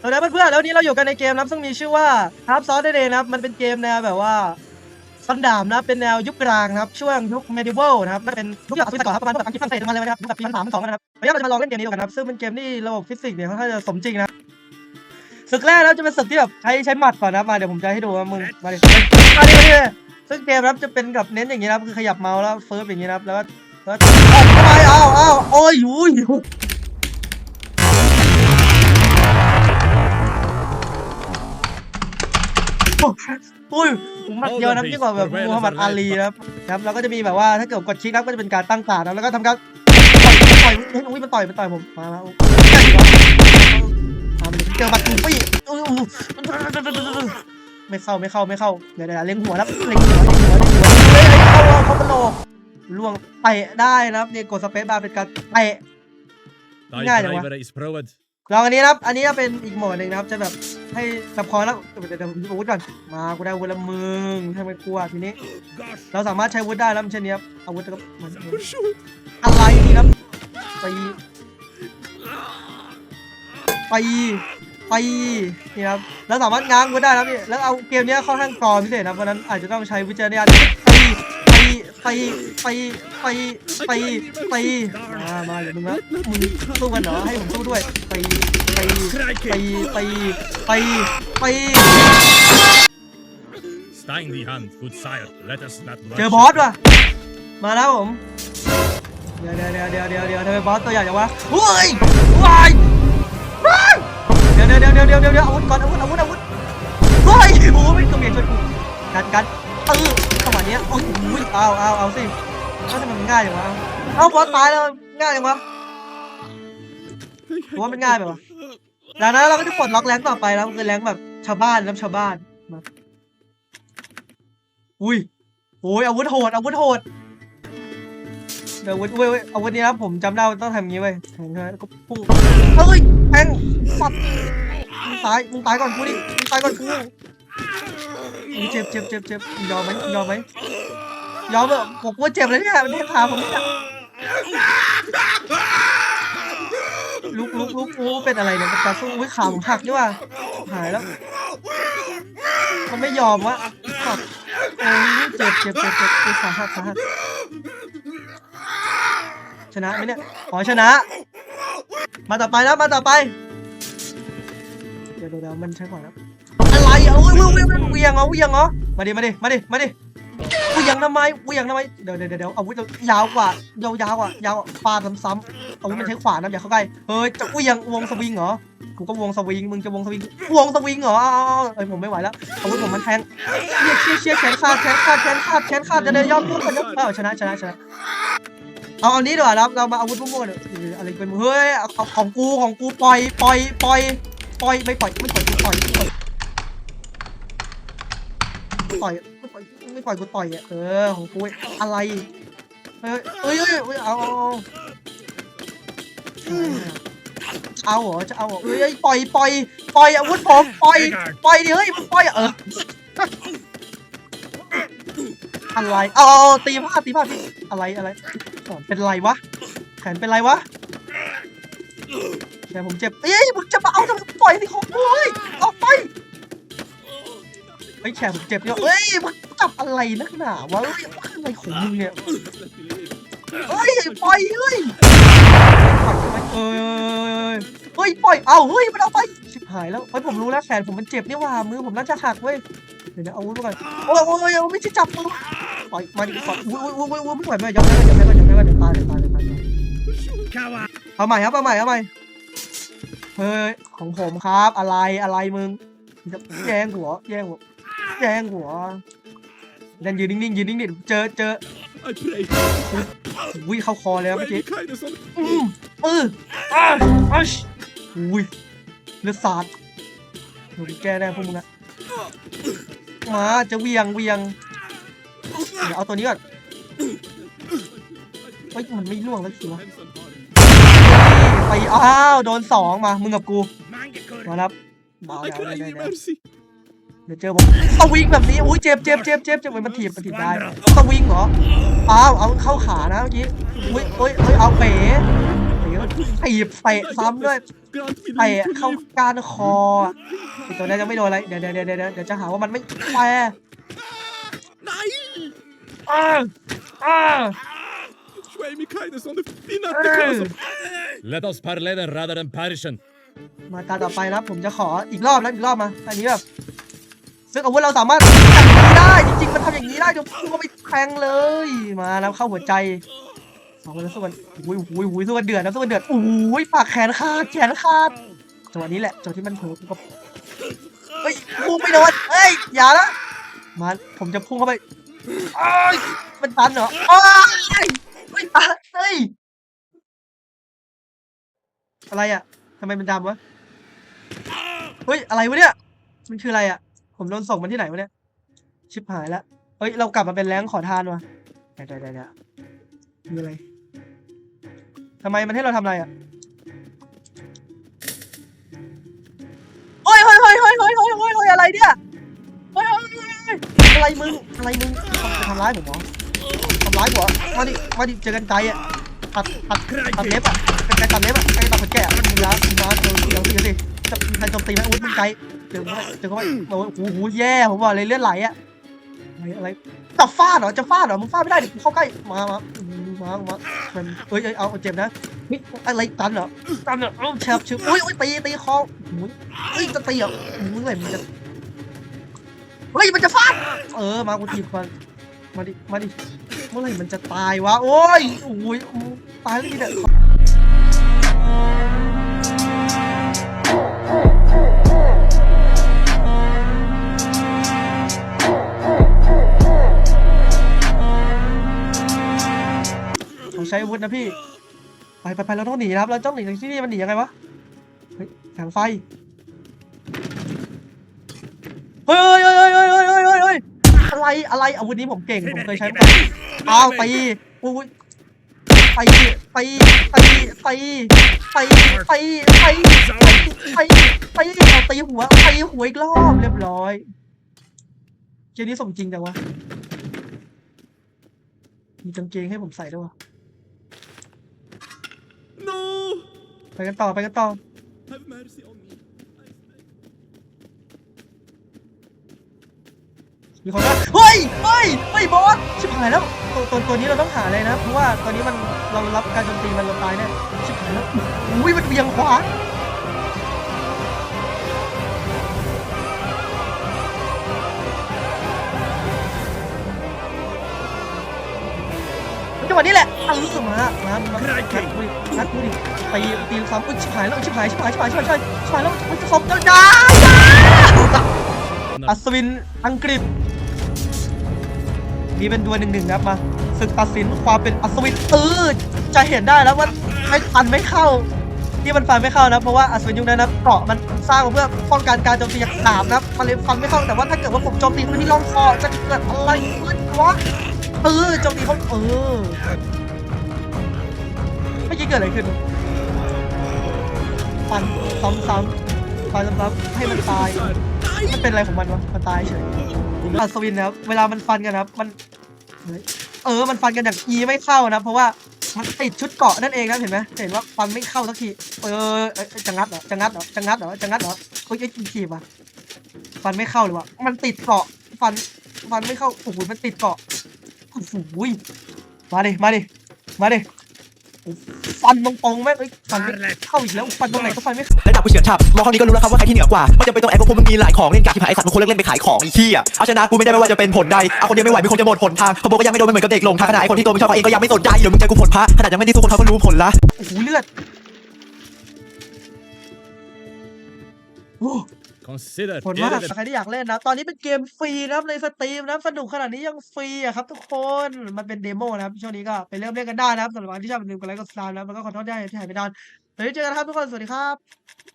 เอาละเพื่อนๆแล้วนี้เราอยู่กันในเกมนับซึ่งมีชื่อว่า Half Sauce นั่นเองนะครับ มันเป็นเกมแนวแบบว่าฟันดาบนะเป็นแนวยุคกลางนะครับ ช่วงยุค medieval นะครับมันเป็นยุคจากสมัยก่อนครับประมาณแบบอังกฤษฝรั่งเศสประมาณเลยนะครับยุคแบบปีพันสามพันสองนะครับวันนี้เราจะมาลองเล่นเกมนี้ดูกันนะครับ ซึ่งเป็นเกมที่ระบบฟิสิกส์เนี่ยค่อนข้างจะสมจริงนะศึกแรกแล้วจะเป็นศึกที่แบบใช้ใช้หมัดก่อนนะมาเดี๋ยวผมจะให้ดูว่ามึงมาดิมาดิมาดิซึ่งเกมนะครับจะเป็นกับเน้นอย่างนี้นะครับคือขยับเมาส์แล้วเฟิร์สอย่างนี้นะครับแล้วก็แล้วก็ทำไมเอาเอาโอ้ยอยู่ อุ้ยผมหมัดเยอะนะยิ่งกว่าแบบมูฮัมหมัดอาลีนะครับครับแล้วก็จะมีแบบว่าถ้าเกิดกดคลิกนะก็จะเป็นการตั้งการนะแล้วก็ทำการต่อยต่อยเฮ้ยอุ้ยมันต่อยมันต่อยผมมาแล้วทำเจอบัตรกูปี้อุ้ยไม่เข้าไม่เข้าไม่เข้าเดี๋ยวเดี๋ยวเล็งหัวแล้วเล็งหัวเล็งหัวเล็งหัวเฮ้ยเข้าเข้ากระโหลกล่วงเตะได้นะครับเนี่ยกดสเปซบาร์เป็นการเตะง่ายจังวะ ลองอันนี้นะครับ อันนี้จะเป็นอีกโหมดหนึ่งนะครับ จะแบบให้จับคอแล้วเดี๋ยวเดี๋ยวผมหยิบอาวุธก่อน มากูได้อาวุธล้วมึงทำไมกลัวทีนี้ เราสามารถใช้อาวุธได้แล้วเช่นนี้ครับ อาวุธก็เหมือนอะไรนี่ครับไปไปไปนี่ครับ แล้วสามารถง้างอาวุธได้นะครับนี่ แล้วเอาเกมนี้ค่อนข้างกรอนพิเศษนะเพราะฉะนั้นอาจจะต้องใช้วิจารณญาณ ไปไปไปไปไปไปมามาเดี๋ยวมึงนะมึงสู้กันเหรอให้ผมสู้ด้วยไปไปไปไปไปไป Stein die Hand, good sire. Let us not เจอบอสว่ะมาแล้วผมเดี๋ยวเดี๋ยวเดี๋ยวเดี๋ยวเดี๋ยวเดี๋ยวทำไมบอสตัวใหญ่จังวะเฮ้ยว้ายว้ายเดี๋ยวเดี๋ยวเดี๋ยวเดี๋ยวเดี๋ยวเดี๋ยวอาวุธก่อนอาวุธอาวุธอาวุธเฮ้ยโอ้ไม่กระเบียนช่วยกูกันกันเออจังหวะเนี้ยโอ้โหเอาเอาเอาสิถ้าทำไมมันง่ายจังวะเอาบอสตายแล้วง่ายจังวะผมว่ามันง่ายไปวะแล้วนั้นเราก็จะปลดล็อกแรงต่อไปแล้วคือแรงแบบชาวบ้านแล้วชาวบ้านมาอุ้ยโอ้ยอาวุธโหดอาวุธโหดเดี๋ยวอาวุธเว้ยเว้ยอาวุธนี้นะผมจำได้ว่าต้องทำอย่างงี้เว้ยแทงใช่ไหมแล้วก็พุ่งเฮ้ยแทงสับมึงตายมึงตายก่อนกูดิมึงตายก่อนกู เจ็บเจ็บเจ็บเจ็บยอมไหมยอมไหมยอมเถอะผมกลัวเจ็บเลยเนี่ยมันได้ขาผมเนี่ยลุกลุกลุกโอ้เป็นอะไรเนี่ยมันกาสู้อุ้ยขาผมหักด้วยว่ะหายแล้ว มันไม่ยอมวะสับโอ้ยเจ็บเจ็บเจ็บเจ็บขาหักขาหักชนะไหมเนี่ยขอชนะ มาต่อไปแล้วมาต่อไป เดี๋ยวเดี๋ยวเดี๋ยวมันใช้ก่อนแล้ว อะไรอะอุ้ยอุ้ยอุ้ยอุ้ยเวียงเหรอเวียงเหรอมาดิมาดิมาดิมาดิเวียงทำไมเวียงทำไมเดี๋ยวเดี๋ยวเดี๋ยวอาวุธเรายาวกว่ายาวยาวกว่ายาวปาซ้ำๆอาวุธมันใช้ขวานนะอย่าเข้าใกล้เฮ้ยจะเวียงวงสวิงเหรอกูก็วงสวิงมึงจะวงสวิงวงสวิงเหรอเอาเอาเอาเอ้ยผมไม่ไหวแล้วอาวุธผมมันแทงเชี่ยเชี่ยเชี่ยแขนขาดแขนขาดแขนขาดแขนขาดจะเดินยวยอมพูดกันยอมเออชนะชนะชนะเอาอันนี้ดีกว่าเราเรามาอาวุธมั่วๆเนี่ยอะไรเป็นเฮ้ยของกูของกูปล่อยปล่อยปล่อยปล่อยไม่ปล่อยไม่ปล่อยกูปล่อย ปล่อยไม่ปล่อยไม่ปล่อยปล่อยกูต่อยอะเออของกูอะไรเฮ้ยเฮ้ยเฮ้ยเอาเอาเอาเอาเหรอจะเอาเหรอเฮ้ยปล่อยปล่อยปล่อยอาวุธผมปล่อยปล่อยดิเฮ้ยมึงปล่อยเอออะไรเอาเอาเอาตีผ้าตีผ้าตีอะไรอะไรแขนเป็นไรวะแขนเป็นไรวะแขนผมเจ็บเอ้ยมึงจะมาเอาทำไมปล่อยสิของกูเฮ้ยออกไป เฮ้ยแขนผมเจ็บเนี่ยเฮ้ยมึงจับอะไรนักหนาวะเฮ้ยอะไรของมึงเนี่ยเฮ้ยปล่อยเฮ้ยปล่อยทำไมเอ้ยเฮ้ยปล่อยเอาเฮ้ยมันเอาไปชิบหายแล้วเฮ้ยผมรู้แล้วแขนผมมันเจ็บนี่ว่ามือผมน่าจะหักเว้ยเดี๋ยวนะเอาวุธมาก่อนโอ้ยโอ้ยโอ้ยไม่ใช่จับมือปล่อยมาดิปล่อยอุ้ยอุ้ยอุ้ยอุ้ยไม่ไหวไม่ไหวยอมแพ้ก่อนยอมแพ้ก่อนยอมแพ้ก่อนเดี๋ยวตายเดี๋ยวตายเดี๋ยวตายเดี๋ยวตายเอาใหม่ครับเอาใหม่เอาใหม่เฮ้ยของผมครับอะไรอะไรมึงแย่งหัวแย่งหัว แย่งหัวนั่นยืนนิ่งๆยืนนิ่งๆเจอเจอ I pray. อุ้ยเข้าคอเลยครับเมื่อกี้ kindness on อืมเอออ่าอัชอุ้ยเลือดสาดโดนแก้แน่พวกมึงอะมาจะเวียงเวียงเดี๋ยวเอาตัวนี้ก่อนเฮ้ยมันไม่ล่วงแล้วสิวะไปอ้าวโดนสองมา มึงกับกู มาครับมา I แล้ว cry ได้ you ได้ mercy. เดี๋ยวเจอผมสวิงแบบนี้อุ้ยเจ็บเจ็บเจ็บเจ็บเจ็บมันถีบมันถีบได้สวิงเหรออ้าวเอาเข้าขานะเมื่อกี้อุ้ยเอ้ยเอ้ยเอาเป๋เป๋ก็ถีบเตะซ้ำด้วย Grant me เตะ leave to เข้า live. ก้านคอไอ้ตัวนี้จะไม่โดนอะไรเดี๋ยวเดี๋ยวเดี๋ยวเดี๋ยวเดี๋ยวจะหาว่ามันไม่แฟร์ Nein! อ้าอ้า Show me kindness on the peanut Hey. because of... Let us parley rather than perishen. มาตาต่อไปนะครับผมจะขออีกรอบนะอีกรอบมาอันนี้แบบ ซึ่งอาวุธเราสามารถทำอย่างนี้ได้จริงๆมันทำอย่างนี้ได้เดี๋ยวพุ่งเข้าไปแทงเลยมาแล้วเข้าหัวใจสองคนแล้วสู้กันอุ้ยอุ้ยอุ้ยสู้กันเดือดนะสู้กันเดือดอุ้ยปากแขนขาดแขนขาดจังหวะนี้แหละจังหวะที่มันเผลอผมก็เฮ้ยพุ่งไม่โดนเฮ้ยอย่านะมาผมจะพุ่งเข้าไปเอ้ยมันตันเหรอเอ้ยไม่ตันเฮ้ยอะไรอะทำไมมันดำวะเฮ้ยอะไรวะเนี่ยมันคืออะไรอะ ผมโดนส่งมาที่ไหนวะเนี่ย ชิบหายแล้วเฮ้ย เรากลับมาเป็นแรงขอทานวะเดี๋ยวเดี๋ยวมีอะไรทำไมมันให้เราทำอะไรอะเฮ้ยเฮ้ยเฮ้ยเฮ้ยเฮ้ยเฮ้ยเฮ้ยเฮ้ยอะไรเนี่ยเฮ้ยเฮ้ยเฮ้ยอะไรมึง อะไรมึงทำจะทำร้ายผมเหรอทำร้ายผมมาดิ มาดิ เจอกันไกลอะตัดตัดตัดเล็บอะเป็นไกลตัดเล็บอะไกลตัดขนแกะมึงยามึงยาเจอเดี๋ยวสิเดี๋ยวสิจะมีใครโจมตีไหมอาวุธมึงไกล เจอเข้าเจอเขาไปโอ้โหโอ้โหแย่ผมบอกเลยเลือดไหลอะอะไรอะไรจะฟาดเหรอจะฟาดเหรอมึงฟาดไม่ได้ดิเข้าใกล้มามามามามันเอ้ยเอาเจ็บนะเฮ้ยอะไรตันเหรอตันเหรอเอ้าแฉบชิบอุ้ยอุ้ยตีตีคอโอ้ยเอ้ยจะตีเหรอมึงเลยมันจะเฮ้ยมันจะฟาดเออมากูทีบมันมาดิมาดิเมื่อไหร่มันจะตายวะโอ้ยโอ้ยตายแล้วทีเนี่ย อาวุธนะพี่ ไปไปไปเราต้องหนีครับ เราต้องหนีจากที่นี่มันหนียังไงวะ เฮ้ยแสงไฟ เฮ้ยเฮ้ยเฮ้ยเฮ้ยเฮ้ยเฮ้ยเฮ้ยอะไรอะไรอาวุธนี้ผมเก่ง ผมเคยใช้มาอ้าวตีอุ้ยตีตีตีตีตีตีตีตีตีตีเอาตีหัวตีหัวอีกรอบเรียบร้อยเกมนี้สมจริงแต่ว่ามีกางเกงให้ผมใส่ด้วยวะ No! ไปกันต่อไปกันต่อ Have mercy on me. มีคนว่าเฮ้ยเฮ้ยเฮ้ยบอสชิบหายแล้วตัวตัวตัวนี้เราต้องหาเลยนะ เพราะว่าตอนนี้มันเรารับการโจมตีมันเราตายแน่ชิบหายแล้วอุ้ยมันเบี่ยงขวาจังหวะนี้แหละ เออมามามางัดกูดิงัดกูดิตีตีซ้ำอุ้ยชิบหายแล้วชิบหายชิบหายชิบหายชิบหายชิบหายชิบหายแล้วอุ้ยจะสมจ้าจ้าอัศวินอังกฤษนี่เป็นดวลหนึ่งหนึ่งครับมาศึกตัดสินความเป็นอัศวินเออจะเห็นได้แล้วว่าไม่ฟันไม่เข้าที่มันฟันไม่เข้านะเพราะว่าอัศวินยุคนั้นนะเกราะมันสร้างมาเพื่อป้องกันการโจมตีจากดาบนะครับมันเลยฟันไม่เข้าแต่ว่าถ้าเกิดว่าผมโจมตีไปที่ร่องคอจะเกิดอะไรขึ้นวะเออโจมตีเขาเออ มื่อกี้เกิดอะไรขึ้นฟันซ้ำๆฟันซ้ำๆให้มันตาย มันเป็นอะไรของมันวะ มันตายเฉยอัศวินนะครับ เวลามันฟันกันนะครับ มันเฮ้ยเออ มันฟันกันอย่างอีไม่เข้านะ เพราะว่ามันติดชุดเกราะนั่นเองนะเห็นไหมเห็นว่าฟันไม่เข้าสักที เออเอ้ยจะงัดเหรอจะงัดเหรอจะงัดเหรอจะงัดเหรอเฮ้ยไอ้ยทีบอะฟันไม่เข้าเลยวะมันติดเกราะ ฟัน ฟันไม่เข้าโอ้โหมันติดเกราะโอ้โหมาดิ มาดิ มาดิ โอ้โห ฟันตรงๆแม่งเอ้ยฟันไม่เข้าอีกแล้วฟันตรงไหนก็ฟันไม่เข้าระดับผู้เชี่ยวชาญมองห้องนี้ก็รู้แล้วครับว่าใครที่เหนือกว่าไม่จำเป็นต้องแอบเพราะพวกมึงมีหลายของเล่นกาที่ผายไอสัตว์มึงควรเลิกเล่นไปขายของไอ้เหี้ยเอาชนะกูไม่ได้ไม่ว่าจะเป็นผลใดเอาคนเดียวไม่ไหวไม่คงจะหมดผลทางขบวนก็ยังไม่โดนไม่เหมือนกับเด็กหลงทางขนาดไอ้คนที่ตัวไม่ชอบเขาเองก็ยังไม่สนใจเดี๋ยวมึงเจอกูผลพระขนาดยังไม่ได้ทุกคนเขาก็รู้ผลละโอ้โหเลือดโอ้ Consider ผลมาก it ใครที่อยากเล่นนะ ตอนนี้เป็นเกมฟรีนะครับในสตรีมนะครับสนุกขนาดนี้ยังฟรีอะครับทุกคนมันเป็นเดโมนะครับช่วงนี้ก็ไปเริ่มเล่นกันได้นะครับสำหรับใครที่ชอบอย่าลืมกดไลค์กดซับนะครับแล้วก็ขอโทษด้วยที่หายไปนานเดี๋ยวเจอกันครับทุกคนสวัสดีครับ